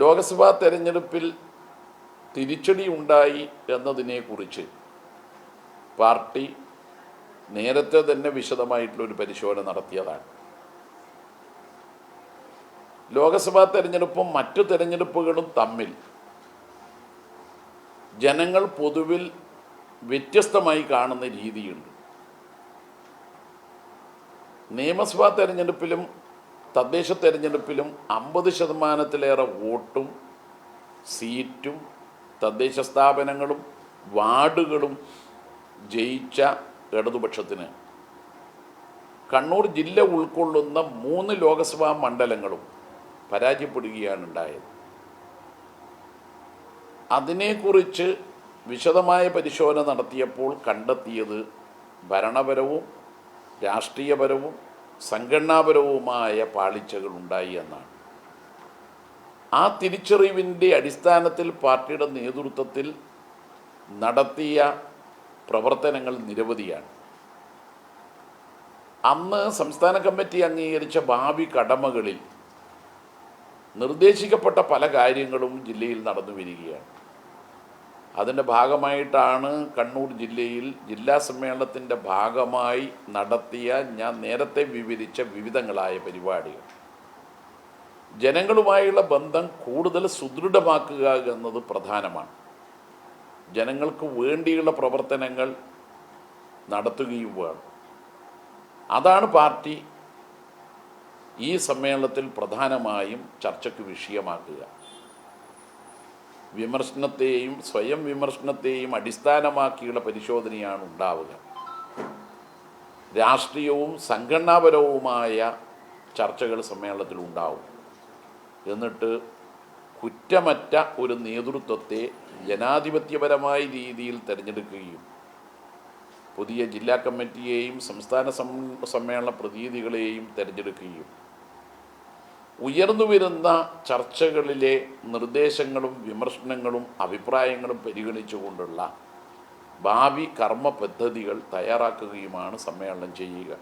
ലോക്സഭാ തെരഞ്ഞെടുപ്പിൽ തിരിച്ചടി ഉണ്ടായി എന്നതിനെക്കുറിച്ച് പാർട്ടി നേരത്തെ തന്നെ വിശദമായിട്ടുള്ളൊരു പരിശോധന നടത്തിയതാണ്. ലോക്സഭാ തെരഞ്ഞെടുപ്പും മറ്റു തെരഞ്ഞെടുപ്പുകളും തമ്മിൽ ജനങ്ങൾ പൊതുവിൽ വ്യത്യസ്തമായി കാണുന്ന രീതിയുണ്ട്. നിയമസഭാ തെരഞ്ഞെടുപ്പിലും തദ്ദേശ തെരഞ്ഞെടുപ്പിലും അമ്പത് ശതമാനത്തിലേറെ വോട്ടും സീറ്റും തദ്ദേശ സ്ഥാപനങ്ങളും വാർഡുകളും ജയിച്ച ഇടതുപക്ഷത്തിന്. കണ്ണൂർ ജില്ല ഉൾക്കൊള്ളുന്ന മൂന്ന് ലോക്സഭാ മണ്ഡലങ്ങളും പരാജയപ്പെടുകയാണ് ഉണ്ടായത് അതിനെക്കുറിച്ച് വിശദമായ പരിശോധന നടത്തിയപ്പോൾ കണ്ടെത്തിയത് ഭരണപരവും രാഷ്ട്രീയപരവും സംഘടനാപരവുമായ പാളിച്ചകൾ ഉണ്ടായി എന്നാണ്. ആ തിരിച്ചറിവിന്റെ അടിസ്ഥാനത്തിൽ പാർട്ടിയുടെ നേതൃത്വത്തിൽ നടത്തിയ പ്രവർത്തനങ്ങൾ നിരവധിയാണ്. അന്ന് സംസ്ഥാന കമ്മിറ്റി അംഗീകരിച്ച ഭാവി കടമകളിൽ നിർദ്ദേശിക്കപ്പെട്ട പല കാര്യങ്ങളും ജില്ലയിൽ നടന്നു വരികയാണ് അതിന്റെ ഭാഗമായിട്ടാണ് കണ്ണൂർ ജില്ലയിൽ ജില്ലാ സമ്മേളനത്തിന്റെ ഭാഗമായി നടത്തിയ ഞാൻ നേരത്തെ വിവരിച്ച വിവിധങ്ങളായ പരിപാടികൾ. ജനങ്ങളുമായുള്ള ബന്ധം കൂടുതൽ സുദൃഢമാക്കുക എന്നത് പ്രധാനമാണ്. ജനങ്ങൾക്ക് വേണ്ടിയുള്ള പ്രവർത്തനങ്ങൾ നടത്തുകയും വേണം. അതാണ് പാർട്ടി ഈ സമ്മേളനത്തിൽ പ്രധാനമായും ചർച്ചയ്ക്ക് വിഷയമാക്കുക. വിമർശനത്തെയും സ്വയം വിമർശനത്തെയും അടിസ്ഥാനമാക്കിയുള്ള പരിശോധനയാണ് ഉണ്ടാവുക. രാഷ്ട്രീയവും സംഘടനാപരവുമായ ചർച്ചകൾ സമ്മേളനത്തിൽ ഉണ്ടാവും. എന്നിട്ട് കുറ്റമറ്റ ഒരു നേതൃത്വത്തെ ജനാധിപത്യപരമായ രീതിയിൽ തിരഞ്ഞെടുക്കുകയും പുതിയ ജില്ലാ കമ്മിറ്റിയെയും സംസ്ഥാന സമ്മേളന പ്രതിനിധികളെയും തിരഞ്ഞെടുക്കുകയും ഉയർന്നു വരുന്ന ചർച്ചകളിലെ നിർദ്ദേശങ്ങളും വിമർശനങ്ങളും അഭിപ്രായങ്ങളും പരിഗണിച്ചുകൊണ്ടുള്ള ഭാവി കർമ്മ പദ്ധതികൾ തയ്യാറാക്കുകയുമാണ് സമ്മേളനം ചെയ്യുക.